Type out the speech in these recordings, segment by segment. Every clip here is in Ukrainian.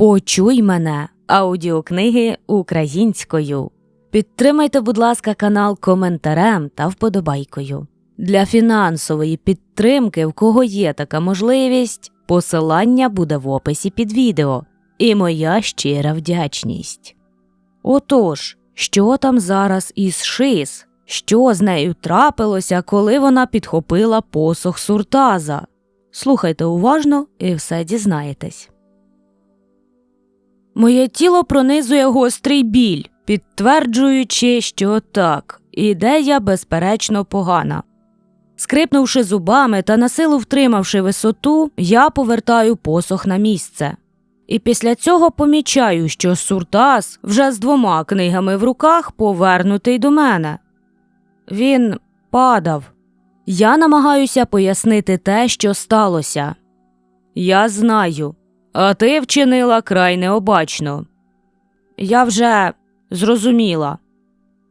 Почуй мене аудіокниги українською. Підтримайте, будь ласка, канал коментарем та вподобайкою. Для фінансової підтримки, в кого є така можливість, посилання буде в описі під відео. І моя щира вдячність. Отож, що там зараз із Шис? Що з нею трапилося, коли вона підхопила посох Суртаза? Слухайте уважно і все дізнаєтесь. Моє тіло пронизує гострий біль, підтверджуючи, що так, ідея безперечно погана. Скрипнувши зубами та насилу втримавши висоту, я повертаю посох на місце. І після цього помічаю, що Суртас вже з двома книгами в руках повернутий до мене. Він падав. Я намагаюся пояснити те, що сталося. Я знаю, а ти вчинила край необачно. Я вже зрозуміла.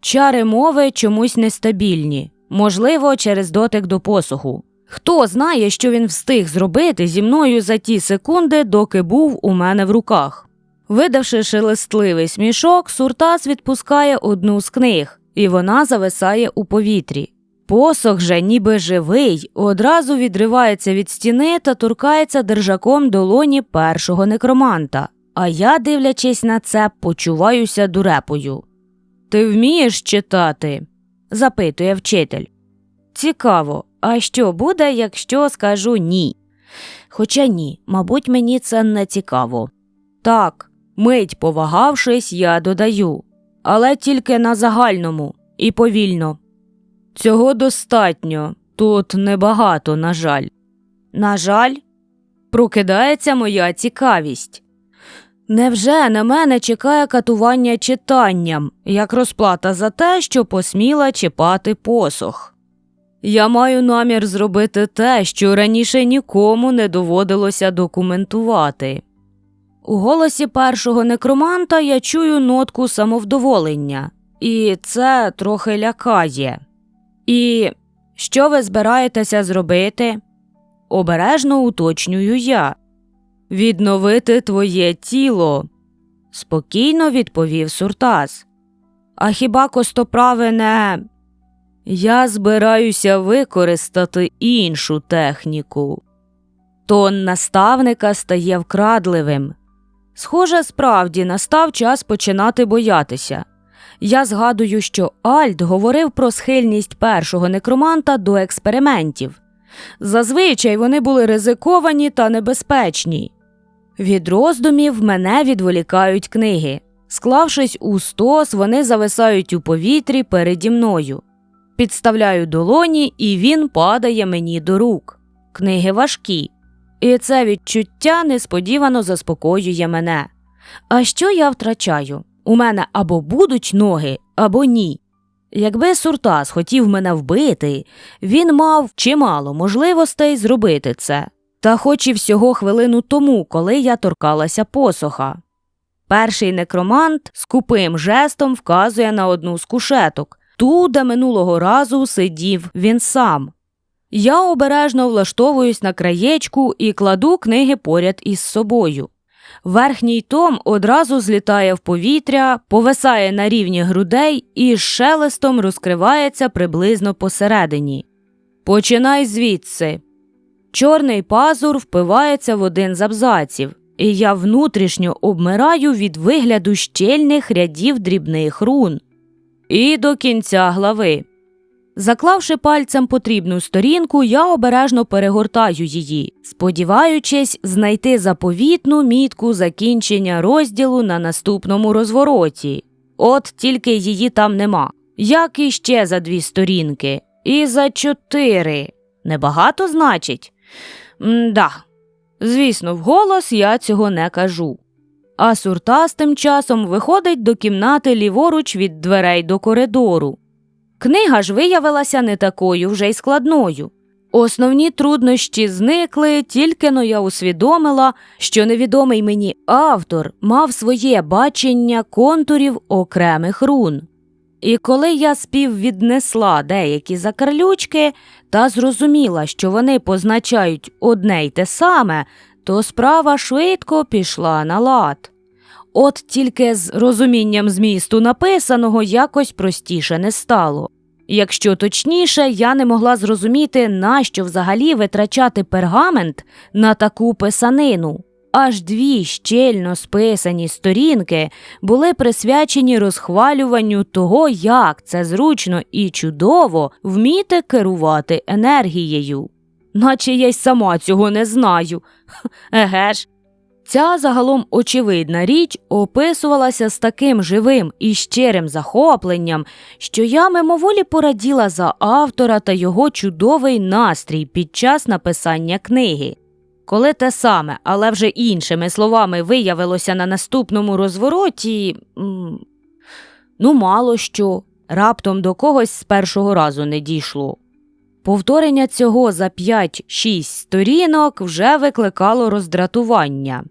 Чари мови чомусь нестабільні, можливо, через дотик до посуху. Хто знає, що він встиг зробити зі мною за ті секунди, доки був у мене в руках. Видавши шелестливий смішок, Суртас відпускає одну з книг, і вона зависає у повітрі. Посох же, ніби живий, одразу відривається від стіни та торкається держаком долоні першого некроманта. А я, дивлячись на це, почуваюся дурепою. Ти вмієш читати? запитує вчитель. Цікаво, а що буде, якщо скажу ні? Хоча ні, мабуть, мені це не цікаво. Так, мить повагавшись, я додаю, але тільки на загальному і повільно. Цього достатньо, тут небагато, на жаль. На жаль, прокидається моя цікавість. Невже на мене чекає катування читанням, як розплата за те, що посміла чіпати посох? Я маю намір зробити те, що раніше нікому не доводилося документувати. У голосі першого некроманта я чую нотку самовдоволення, і це трохи лякає. І що ви збираєтеся зробити? Обережно уточнюю я. Відновити твоє тіло, спокійно відповів Суртас. А хіба костоправи не. Я збираюся використати іншу техніку. Тон наставника стає вкрадливим. Схоже, справді настав час починати боятися. Я згадую, що Альт говорив про схильність першого некроманта до експериментів. Зазвичай вони були ризиковані та небезпечні. Від роздумів мене відволікають книги. Склавшись у стос, вони зависають у повітрі переді мною. Підставляю долоні, і він падає мені до рук. Книги важкі, і це відчуття несподівано заспокоює мене. А що я втрачаю? У мене або будуть ноги, або ні. Якби Суртас хотів мене вбити, він мав чимало можливостей зробити це, та хоч і всього хвилину тому, коли я торкалася посоха. Перший некромант скупим жестом вказує на одну з кушеток, ту, де минулого разу сидів він сам. Я обережно влаштовуюсь на краєчку і кладу книги поряд із собою. Верхній том одразу злітає в повітря, повисає на рівні грудей і з шелестом розкривається приблизно посередині. Починай звідси. Чорний пазур впивається в один з абзаців, і я внутрішньо обмираю від вигляду щільних рядів дрібних рун. І до кінця глави. Заклавши пальцем потрібну сторінку, я обережно перегортаю її, сподіваючись знайти заповітну мітку закінчення розділу на наступному розвороті. От тільки її там нема. Як і ще за дві сторінки. І за чотири. Небагато значить? М-да. Звісно, вголос я цього не кажу. А Суртас тим часом виходить до кімнати ліворуч від дверей до коридору. Книга ж виявилася не такою вже й складною. Основні труднощі зникли, тільки но я усвідомила, що невідомий мені автор мав своє бачення контурів окремих рун. І коли я співвіднесла деякі закарлючки та зрозуміла, що вони позначають одне й те саме, то справа швидко пішла на лад. От тільки з розумінням змісту написаного якось простіше не стало. Якщо точніше, я не могла зрозуміти, нащо взагалі витрачати пергамент на таку писанину. Аж дві щільно списані сторінки були присвячені розхвалюванню того, як це зручно і чудово вміти керувати енергією. Наче я й сама цього не знаю. Еге ж. Ця загалом очевидна річ описувалася з таким живим і щирим захопленням, що я мимоволі пораділа за автора та його чудовий настрій під час написання книги. Коли те саме, але вже іншими словами виявилося на наступному розвороті, ну, мало що, раптом до когось з першого разу не дійшло. Повторення цього за 5-6 сторінок вже викликало роздратування.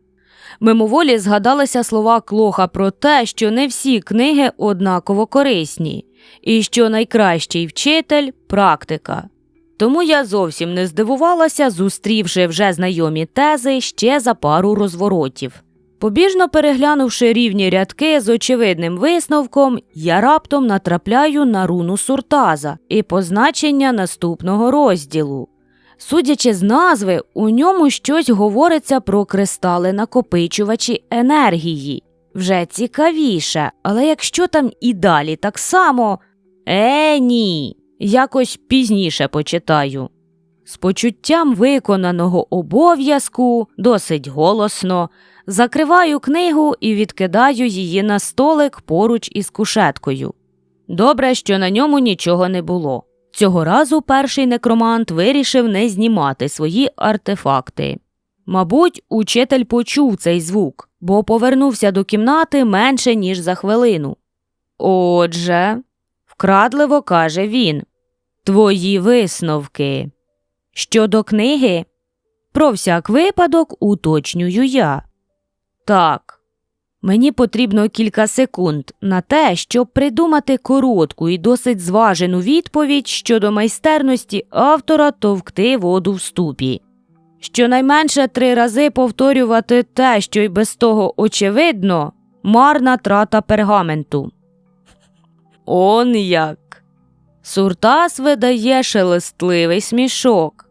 Мимоволі згадалися слова Клоха про те, що не всі книги однаково корисні, і що найкращий вчитель практика. Тому я зовсім не здивувалася, зустрівши вже знайомі тези ще за пару розворотів. Побіжно переглянувши рівні рядки з очевидним висновком, я раптом натрапляю на руну суртаза і позначення наступного розділу. Судячи з назви, у ньому щось говориться про кристали накопичувачі енергії. Вже цікавіше, але якщо там і далі так само. Е, ні, якось пізніше почитаю. З почуттям виконаного обов'язку, досить голосно, закриваю книгу і відкидаю її на столик поруч із кушеткою. Добре, що на ньому нічого не було. Цього разу перший некромант вирішив не знімати свої артефакти. Мабуть, учитель почув цей звук, бо повернувся до кімнати менше, ніж за хвилину. Отже, вкрадливо каже він, твої висновки. Щодо книги, про всяк випадок уточнюю я. Так. Мені потрібно кілька секунд на те, щоб придумати коротку і досить зважену відповідь щодо майстерності автора товкти воду в ступі. Щонайменше три рази повторювати те, що й без того очевидно, марна трата пергаменту. Он як. Суртас видає шелестливий смішок.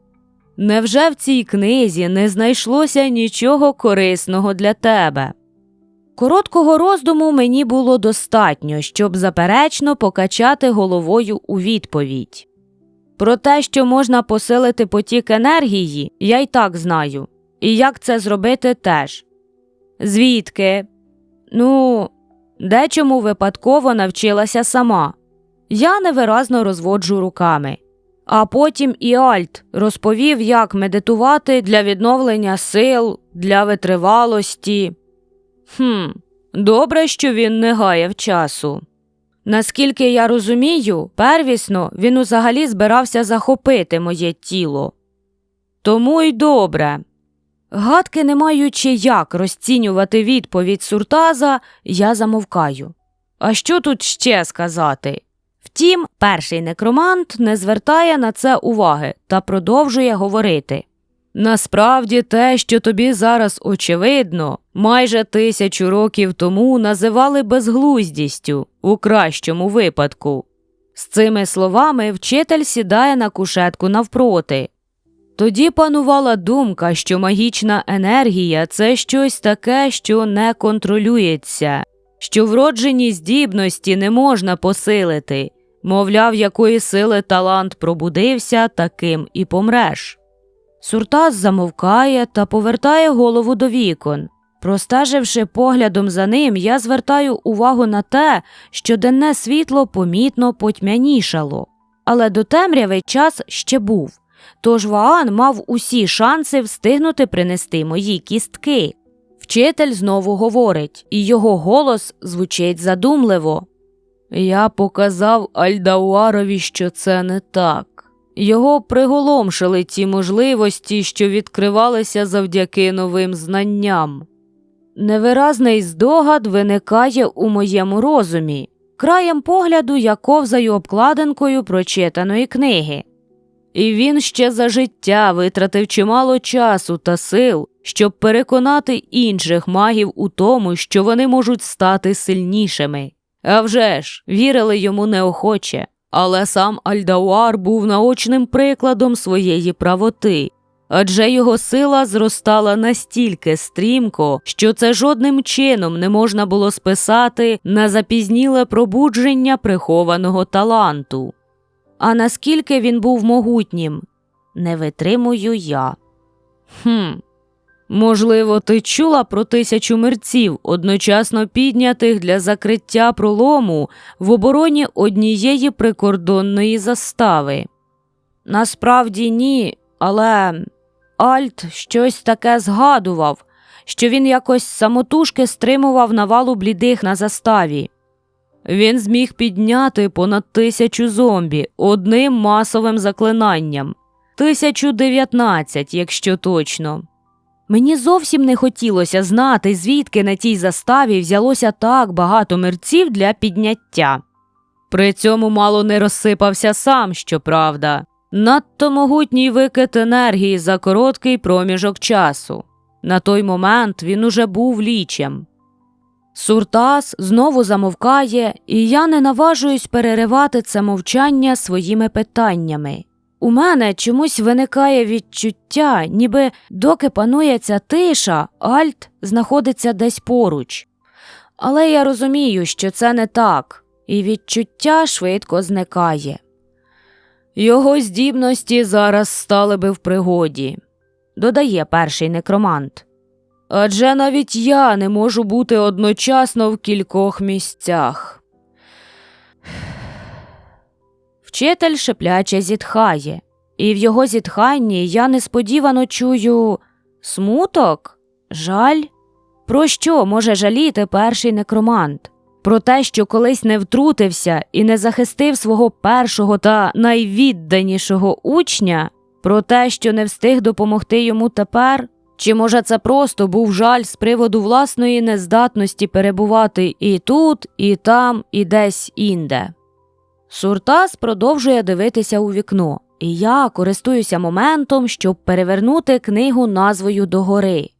Невже в цій книзі не знайшлося нічого корисного для тебе? Короткого роздуму мені було достатньо, щоб заперечно покачати головою у відповідь. Про те, що можна посилити потік енергії, я й так знаю, і як це зробити теж. Звідки? Ну, дечому випадково навчилася сама. Я невиразно розводжу руками. А потім і Альт розповів, як медитувати для відновлення сил, для витривалості. Хм, добре, що він не гаяв часу. Наскільки я розумію, первісно він узагалі збирався захопити моє тіло. Тому й добре. Гадки, не маючи як розцінювати відповідь Суртаза, я замовкаю. А що тут ще сказати? Втім, перший некромант не звертає на це уваги та продовжує говорити. Насправді те, що тобі зараз очевидно, майже тисячу років тому називали безглуздістю у кращому випадку. З цими словами вчитель сідає на кушетку навпроти. Тоді панувала думка, що магічна енергія це щось таке, що не контролюється, що вроджені здібності не можна посилити, мовляв, якої сили талант пробудився, таким і помреш. Суртас замовкає та повертає голову до вікон. Простеживши поглядом за ним, я звертаю увагу на те, що денне світло помітно потьмянішало. Але до темряви час ще був, тож Ваан мав усі шанси встигнути принести мої кістки. Вчитель знову говорить, і його голос звучить задумливо. Я показав Альдауарові, що це не так. Його приголомшили ті можливості, що відкривалися завдяки новим знанням. Невиразний здогад виникає у моєму розумі, краєм погляду я ковзаю обкладинкою прочитаної книги. і він ще за життя витратив чимало часу та сил, щоб переконати інших магів у тому, що вони можуть стати сильнішими. А вже ж, вірили йому неохоче, але сам Альдауар був наочним прикладом своєї правоти. Адже його сила зростала настільки стрімко, що це жодним чином не можна було списати на запізніле пробудження прихованого таланту. А наскільки він був могутнім, не витримую я. Хм, можливо, ти чула про тисячу мерців, одночасно піднятих для закриття пролому в обороні однієї прикордонної застави. Насправді ні, але Альт щось таке згадував, що він якось самотужки стримував навалу блідих на заставі. Він зміг підняти понад тисячу зомбі одним масовим заклинанням, тисячу дев'ятнадцять, якщо точно. Мені зовсім не хотілося знати, звідки на тій заставі взялося так багато мерців для підняття. При цьому мало не розсипався сам, щоправда, надто могутній викид енергії за короткий проміжок часу. На той момент він уже був лічем. Суртас знову замовкає, і я не наважуюсь переривати це мовчання своїми питаннями. У мене чомусь виникає відчуття, ніби доки панує ця тиша, Альт знаходиться десь поруч. Але я розумію, що це не так, і відчуття швидко зникає. Його здібності зараз стали би в пригоді, додає перший некромант. Адже навіть я не можу бути одночасно в кількох місцях. Вчитель шепляче зітхає, і в його зітханні я несподівано чую смуток, жаль. Про що може жаліти перший некромант? Про те, що колись не втрутився і не захистив свого першого та найвідданішого учня, про те, що не встиг допомогти йому тепер? Чи може це просто був жаль з приводу власної нездатності перебувати і тут, і там, і десь інде? Суртас продовжує дивитися у вікно, і я користуюся моментом, щоб перевернути книгу назвою догори.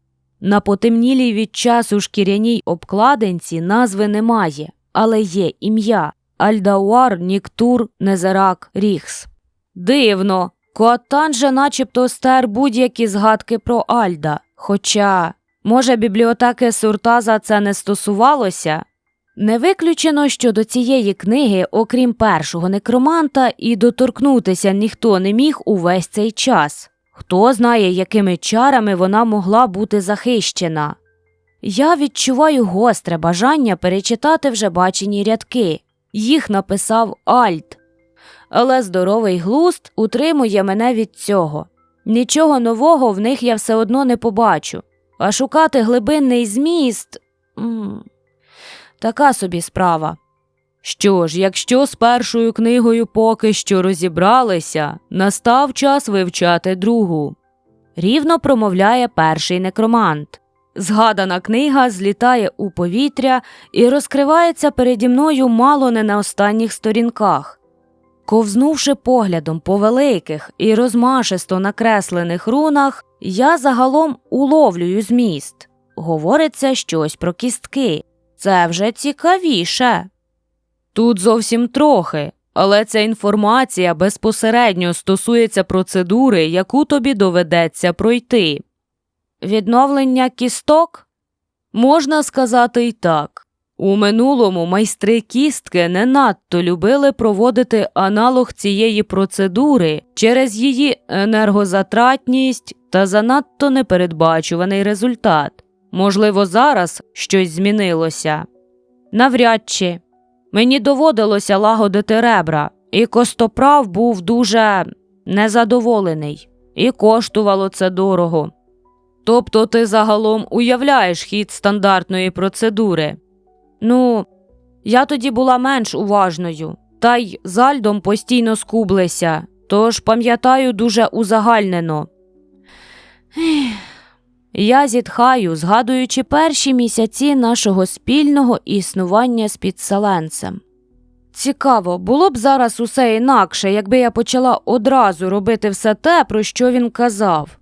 На потемнілій від часу шкіряній обкладинці назви немає, але є ім'я Альдауар Ніктур Незерак Ріхс. Дивно, Коатан же начебто стер будь-які згадки про Альда. Хоча, може, бібліотеки Суртаза це не стосувалося? Не виключено, що до цієї книги, окрім першого некроманта, і доторкнутися ніхто не міг увесь цей час. Хто знає, якими чарами вона могла бути захищена. Я відчуваю гостре бажання перечитати вже бачені рядки. Їх написав Альт. Але здоровий глуст утримує мене від цього. Нічого нового в них я все одно не побачу, а шукати глибинний зміст. Така собі справа. Що ж, якщо з першою книгою поки що розібралися, настав час вивчати другу. Рівно промовляє перший некромант. Згадана книга злітає у повітря і розкривається переді мною мало не на останніх сторінках. Ковзнувши поглядом по великих і розмашисто накреслених рунах, я загалом уловлюю зміст. Говориться щось про кістки. Це вже цікавіше. Тут зовсім трохи, але ця інформація безпосередньо стосується процедури, яку тобі доведеться пройти. Відновлення кісток можна сказати і так. У минулому майстри кістки не надто любили проводити аналог цієї процедури через її енергозатратність та занадто непередбачуваний результат. Можливо, зараз щось змінилося. Навряд чи мені доводилося лагодити ребра, і костоправ був дуже незадоволений, і коштувало це дорого. Тобто ти загалом уявляєш хід стандартної процедури. Ну, я тоді була менш уважною, та й з Альдом постійно скублися, тож пам'ятаю дуже узагальнено. Я зітхаю, згадуючи перші місяці нашого спільного існування з підселенцем. Цікаво, було б зараз усе інакше, якби я почала одразу робити все те, про що він казав.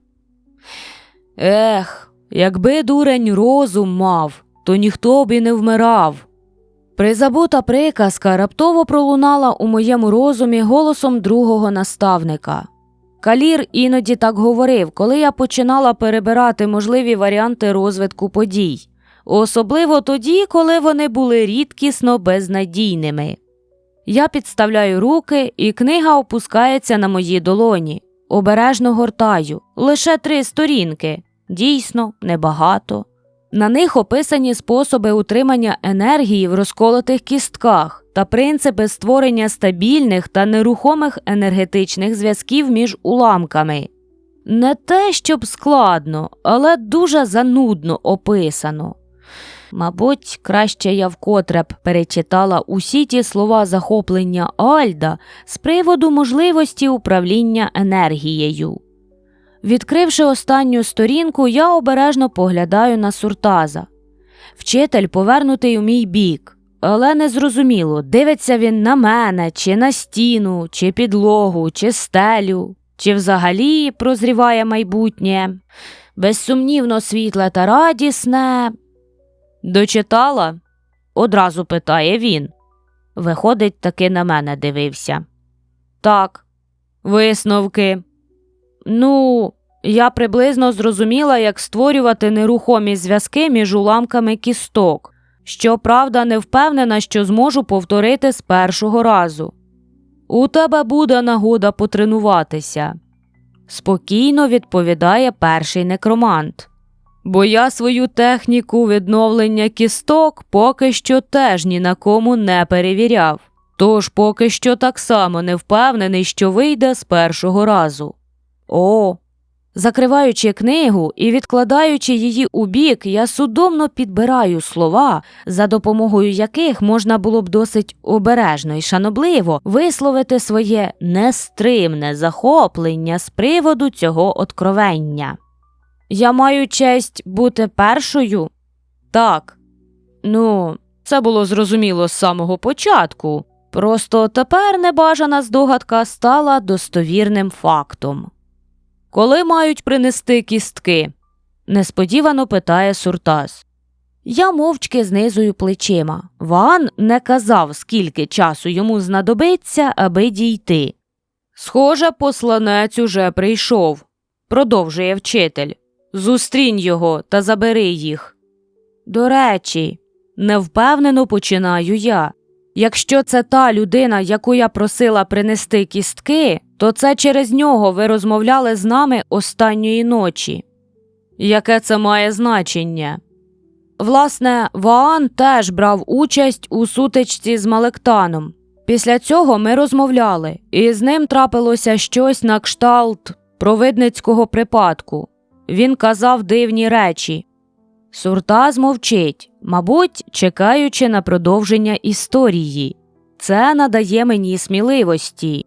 Ех, якби дурень розум мав, то ніхто б і не вмирав. Призабута приказка раптово пролунала у моєму розумі голосом другого наставника. Калір іноді так говорив, коли я починала перебирати можливі варіанти розвитку подій, особливо тоді, коли вони були рідкісно безнадійними. Я підставляю руки, і книга опускається на мої долоні. Обережно гортаю лише три сторінки, дійсно небагато. На них описані способи утримання енергії в розколотих кістках та принципи створення стабільних та нерухомих енергетичних зв'язків між уламками. Не те, щоб складно, але дуже занудно описано. Мабуть, краще я вкотре б перечитала усі ті слова захоплення Альда з приводу можливості управління енергією. Відкривши останню сторінку, я обережно поглядаю на суртаза. Вчитель повернутий у мій бік, але незрозуміло, дивиться він на мене, чи на стіну, чи підлогу, чи стелю, чи взагалі прозріває майбутнє. Безсумнівно світле та радісне. Дочитала? одразу питає він. Виходить, таки на мене дивився. Так, висновки. Ну, я приблизно зрозуміла, як створювати нерухомі зв'язки між уламками кісток. Щоправда, не впевнена, що зможу повторити з першого разу. У тебе буде нагода потренуватися. Спокійно відповідає перший некромант. Бо я свою техніку відновлення кісток поки що теж ні на кому не перевіряв, тож поки що так само не впевнений, що вийде з першого разу. О. Закриваючи книгу і відкладаючи її у бік, я судомно підбираю слова, за допомогою яких можна було б досить обережно і шанобливо висловити своє нестримне захоплення з приводу цього откровення. Я маю честь бути першою? Так. Ну, це було зрозуміло з самого початку. Просто тепер небажана здогадка стала достовірним фактом. Коли мають принести кістки? несподівано питає Суртас. Я мовчки знизую плечима. Ван не казав, скільки часу йому знадобиться, аби дійти. Схоже, посланець уже прийшов, продовжує вчитель. Зустрінь його та забери їх. До речі, невпевнено починаю я. Якщо це та людина, яку я просила принести кістки, то це через нього ви розмовляли з нами останньої ночі. Яке це має значення? Власне, Ваан теж брав участь у сутичці з Малектаном. Після цього ми розмовляли, і з ним трапилося щось на кшталт провидницького припадку. Він казав дивні речі. Суртаз мовчить, мабуть, чекаючи на продовження історії. Це надає мені сміливості.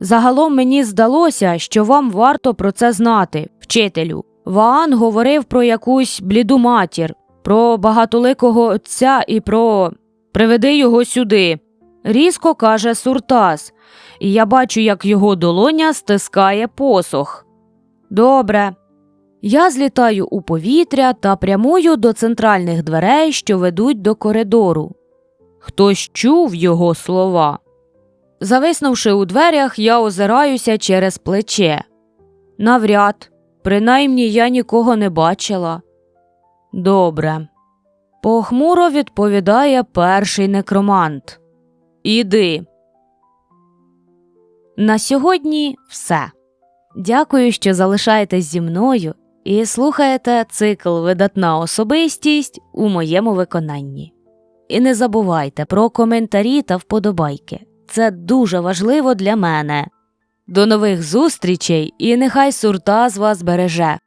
Загалом мені здалося, що вам варто про це знати, вчителю. Ваан говорив про якусь бліду матір, про багатоликого отця і про приведи його сюди. Різко каже Суртас, і я бачу, як його долоня стискає посох. Добре. Я злітаю у повітря та прямую до центральних дверей, що ведуть до коридору. Хтось чув його слова. Зависнувши у дверях, я озираюся через плече. Навряд, принаймні я нікого не бачила. Добре. Похмуро відповідає перший некромант. Іди. На сьогодні все. Дякую, що залишаєтесь зі мною і слухаєте цикл Видатна особистість у моєму виконанні. І не забувайте про коментарі та вподобайки. Це дуже важливо для мене. До нових зустрічей і нехай сурта з вас береже.